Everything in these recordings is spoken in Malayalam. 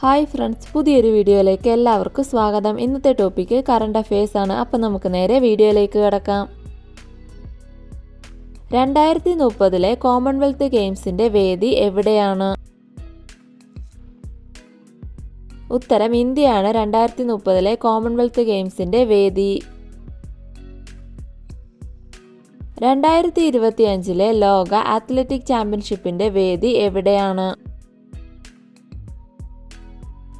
ഹായ് ഫ്രണ്ട്സ് പുതിയൊരു വീഡിയോയിലേക്ക് എല്ലാവർക്കും സ്വാഗതം. ഇന്നത്തെ ടോപ്പിക്ക് കറണ്ട് അഫയേഴ്സ് ആണ്. അപ്പം നമുക്ക് നേരെ വീഡിയോയിലേക്ക് കിടക്കാം. രണ്ടായിരത്തി മുപ്പതിലെ കോമൺവെൽത്ത് ഗെയിംസിന്റെ വേദി എവിടെയാണ്? ഉത്തരം ഇന്ത്യയാണ് രണ്ടായിരത്തി മുപ്പതിലെ കോമൺവെൽത്ത് ഗെയിംസിന്റെ വേദി. രണ്ടായിരത്തി ഇരുപത്തി അഞ്ചിലെ ലോക അത്ലറ്റിക് ചാമ്പ്യൻഷിപ്പിന്റെ വേദി എവിടെയാണ്?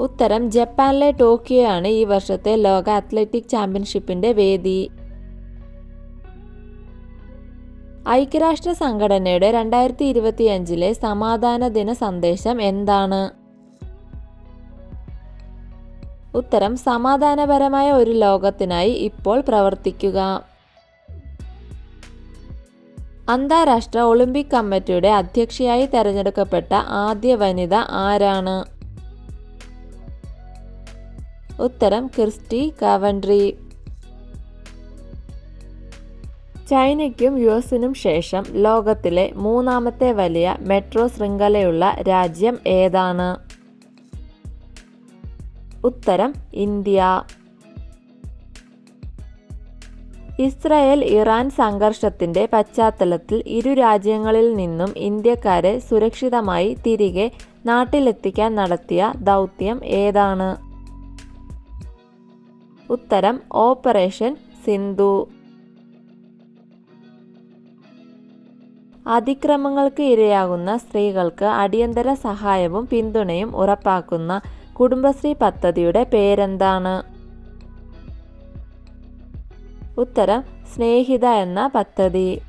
ഉത്തരം ജപ്പാനിലെ ടോക്കിയോ ആണ് ഈ വർഷത്തെ ലോക അത്ലറ്റിക് ചാമ്പ്യൻഷിപ്പിന്റെ വേദി. ഐക്യരാഷ്ട്ര സംഘടനയുടെ രണ്ടായിരത്തി ഇരുപത്തി അഞ്ചിലെ സമാധാന ദിന സന്ദേശം എന്താണ്? ഉത്തരം സമാധാനപരമായ ഒരു ലോകത്തിനായി ഇപ്പോൾ പ്രവർത്തിക്കുക. അന്താരാഷ്ട്ര ഒളിമ്പിക് കമ്മിറ്റിയുടെ അധ്യക്ഷയായി തെരഞ്ഞെടുക്കപ്പെട്ട ആദ്യ വനിത ആരാണ്? ഉത്തരം ക്രിസ്റ്റി കാവൻട്രി. ചൈനയ്ക്കും യു എസിനും ശേഷം ലോകത്തിലെ മൂന്നാമത്തെ വലിയ മെട്രോ ശൃംഖലയുള്ള രാജ്യം ഏതാണ്? ഉത്തരം ഇന്ത്യ. ഇസ്രായേൽ ഇറാൻ സംഘർഷത്തിന്റെ പശ്ചാത്തലത്തിൽ ഇരു രാജ്യങ്ങളിൽ നിന്നും ഇന്ത്യക്കാരെ സുരക്ഷിതമായി തിരികെ നാട്ടിലെത്തിക്കാൻ നടത്തിയ ദൗത്യം ഏതാണ്? ഉത്തരം ഓപ്പറേഷൻ സിന്ധു. അതിക്രമങ്ങൾക്ക് ഇരയാകുന്ന സ്ത്രീകൾക്ക് അടിയന്തര സഹായവും പിന്തുണയും ഉറപ്പാക്കുന്ന കുടുംബശ്രീ പദ്ധതിയുടെ പേരെന്താണ്? ഉത്തരം സ്നേഹിത എന്ന പദ്ധതി.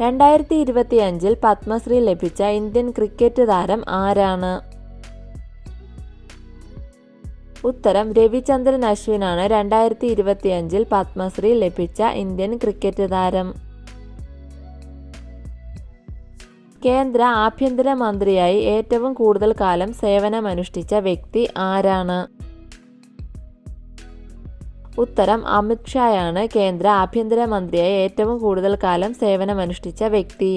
രണ്ടായിരത്തി ഇരുപത്തിയഞ്ചിൽ പത്മശ്രീ ലഭിച്ച ഇന്ത്യൻ ക്രിക്കറ്റ് താരം ആരാണ്? ഉത്തരം രവിചന്ദ്രൻ അശ്വിനാണ് രണ്ടായിരത്തി ഇരുപത്തിയഞ്ചിൽ പത്മശ്രീ ലഭിച്ച ഇന്ത്യൻ ക്രിക്കറ്റ് താരം. കേന്ദ്ര ആഭ്യന്തര മന്ത്രിയായി ഏറ്റവും കൂടുതൽ കാലം സേവനമനുഷ്ഠിച്ച വ്യക്തി ആരാണ്? ഉത്തരം അമിത് ഷായാണ് കേന്ദ്ര ആഭ്യന്തര മന്ത്രിയായി ഏറ്റവും കൂടുതൽ കാലം സേവനമനുഷ്ഠിച്ച വ്യക്തി.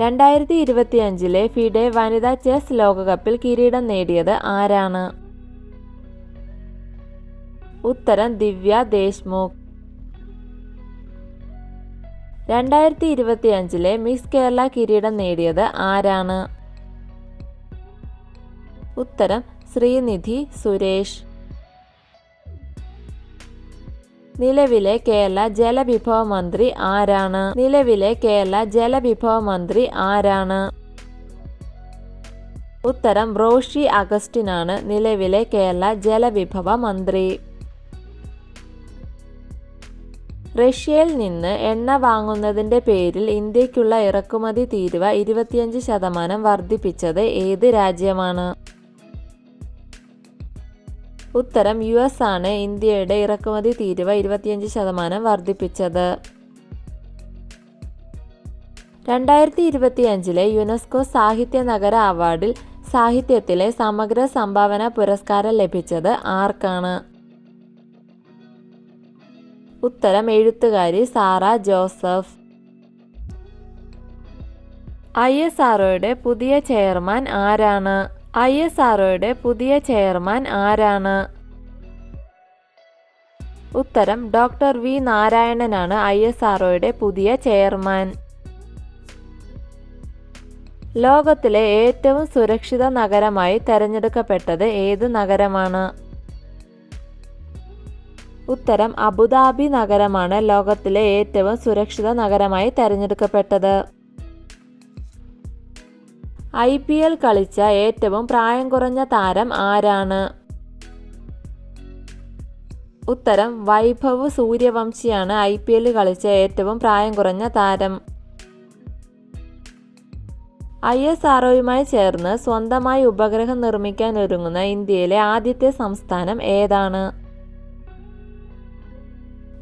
രണ്ടായിരത്തി ഇരുപത്തിയഞ്ചിലെ ഫിഡെ വനിതാ ചെസ് ലോകകപ്പിൽ കിരീടം നേടിയത് ആരാണ്? ഉത്തരം ദിവ്യ ദേശ്മുഖ്. രണ്ടായിരത്തി ഇരുപത്തിയഞ്ചിലെ മിസ് കേരള കിരീടം നേടിയത് ആരാണ്? ഉത്തരം ശ്രീനിധി സുരേഷ്. നിലവിലെ കേരള ജലവിഭവ മന്ത്രി ആരാണ്? നിലവിലെ കേരള ജലവിഭവ മന്ത്രി ആരാണ്? ഉത്തരം റോഷി അഗസ്റ്റിനാണ് നിലവിലെ കേരള ജലവിഭവ മന്ത്രി. റഷ്യയിൽ നിന്ന് എണ്ണ വാങ്ങുന്നതിന്റെ പേരിൽ ഇന്ത്യക്കുള്ള ഇറക്കുമതി തീരുവ ഇരുപത്തിയഞ്ച് ശതമാനം വർദ്ധിപ്പിച്ചത് ഏത് രാജ്യമാണ്? ഉത്തരം യു എസ് ആണ് ഇന്ത്യയുടെ ഇറക്കുമതി തീരുവ ഇരുപത്തിയഞ്ച് ശതമാനം വർദ്ധിപ്പിച്ചത്. രണ്ടായിരത്തി ഇരുപത്തിയഞ്ചിലെ യുനെസ്കോ സാഹിത്യ നഗര അവാർഡിൽ സാഹിത്യത്തിലെ സമഗ്ര സംഭാവന പുരസ്കാരം ലഭിച്ചത് ആർക്കാണ്? ഉത്തരം എഴുത്തുകാരി സാറ ജോസഫ്. ഐ എസ് ആർഒയുടെ പുതിയ ചെയർമാൻ ആരാണ്? ഐ എസ് ആർഒയുടെ പുതിയ ചെയർമാൻ ആരാണ്? ഉത്തരം ഡോക്ടർ വി നാരായണനാണ് ഐ എസ് ആർഒയുടെ പുതിയ ചെയർമാൻ. ലോകത്തിലെ ഏറ്റവും സുരക്ഷിത നഗരമായി തെരഞ്ഞെടുക്കപ്പെട്ടത് ഏത് നഗരമാണ്? ഉത്തരം അബുദാബി നഗരമാണ് ലോകത്തിലെ ഏറ്റവും സുരക്ഷിത നഗരമായി തെരഞ്ഞെടുക്കപ്പെട്ടത്. ഐ പി എൽ കളിച്ച ഏറ്റവും പ്രായം കുറഞ്ഞ താരം ആരാണ്? ഉത്തരം വൈഭവ് സൂര്യവംശിയാണ് ഐ പി എൽ കളിച്ച ഏറ്റവും പ്രായം കുറഞ്ഞ താരം. ഐ എസ് ആർഒയുമായി ചേർന്ന് സ്വന്തമായി ഉപഗ്രഹം നിർമ്മിക്കാൻ ഒരുങ്ങുന്ന ഇന്ത്യയിലെ ആദ്യത്തെ സംസ്ഥാനം ഏതാണ്?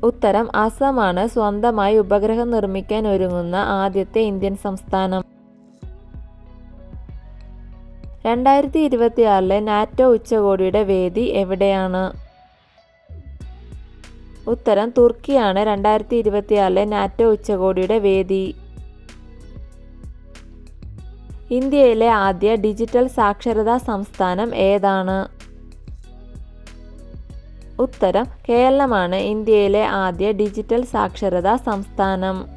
ഉത്തരം അസമാണ് സ്വന്തമായി ഉപഗ്രഹം നിർമ്മിക്കാൻ ഒരുങ്ങുന്ന ആദ്യത്തെ ഇന്ത്യൻ സംസ്ഥാനം. രണ്ടായിരത്തി ഇരുപത്തിയാറിലെ നാറ്റോ ഉച്ചകോടിയുടെ വേദി എവിടെയാണ്? ഉത്തരം തുർക്കിയാണ്. രണ്ടായിരത്തി ഇരുപത്തിയാറിലെ നാറ്റോ ഉച്ചകോടിയുടെ വേദി. ഇന്ത്യയിലെ ആദ്യ ഡിജിറ്റൽ സാക്ഷരതാ സംസ്ഥാനം ഏതാണ്? ഉത്തരം കേരളമാണ് ഇന്ത്യയിലെ ആദ്യ ഡിജിറ്റൽ സാക്ഷരതാ സംസ്ഥാനം.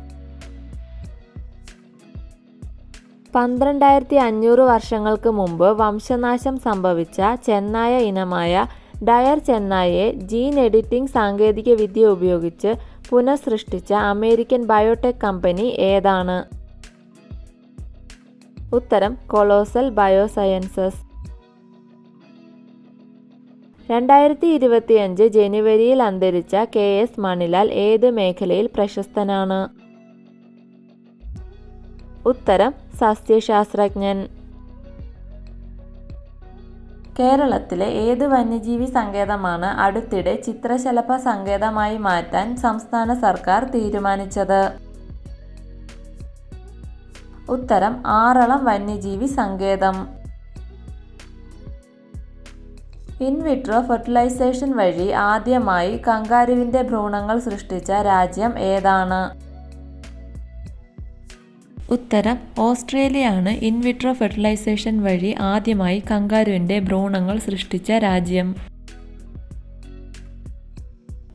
പന്ത്രണ്ടായിരത്തി അഞ്ഞൂറ് വർഷങ്ങൾക്ക് മുമ്പ് വംശനാശം സംഭവിച്ച ചെന്നായ ഇനമായ ഡയർ ചെന്നായെ ജീൻ എഡിറ്റിംഗ് സാങ്കേതികവിദ്യ ഉപയോഗിച്ച് പുനഃസൃഷ്ടിച്ച അമേരിക്കൻ ബയോടെക് കമ്പനി ഏതാണ്? ഉത്തരം കൊളോസൽ ബയോസയൻസസ്. രണ്ടായിരത്തി ഇരുപത്തിയഞ്ച് ജനുവരിയിൽ അന്തരിച്ച കെ എസ് മണിലാൽ ഏത് മേഖലയിൽ പ്രശസ്തനാണ്? ഉത്തരം സസ്യശാസ്ത്രജ്ഞൻ. കേരളത്തിലെ ഏത് വന്യജീവി സങ്കേതമാണ് അടുത്തിടെ ചിത്രശലഭ സങ്കേതമായി മാറ്റാൻ സംസ്ഥാന സർക്കാർ തീരുമാനിച്ചത്? ഉത്തരം ആറളം വന്യജീവി സങ്കേതം. ഇൻവിട്രോ ഫെർട്ടിലൈസേഷൻ വഴി ആദ്യമായി കങ്കാരുവിന്റെ ഭ്രൂണങ്ങൾ സൃഷ്ടിച്ച രാജ്യം ഏതാണ്? ഉത്തരം ഓസ്ട്രേലിയയാണ് ഇൻവിട്രോ ഫെർട്ടിലൈസേഷൻ വഴി ആദ്യമായി കങ്കാരുവിന്റെ ഭ്രൂണങ്ങൾ സൃഷ്ടിച്ച രാജ്യം.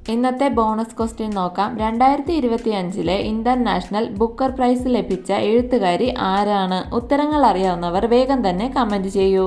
ഇന്നത്തെ ബോണസ് ക്വസ്റ്റ്യൻ നോക്കാം. രണ്ടായിരത്തി ഇരുപത്തി അഞ്ചിലെ ഇന്റർനാഷണൽ ബുക്കർ പ്രൈസ് ലഭിച്ച എഴുത്തുകാരി ആരാണ്? ഉത്തരങ്ങൾ അറിയാവുന്നവർ വേഗം തന്നെ കമന്റ് ചെയ്യൂ.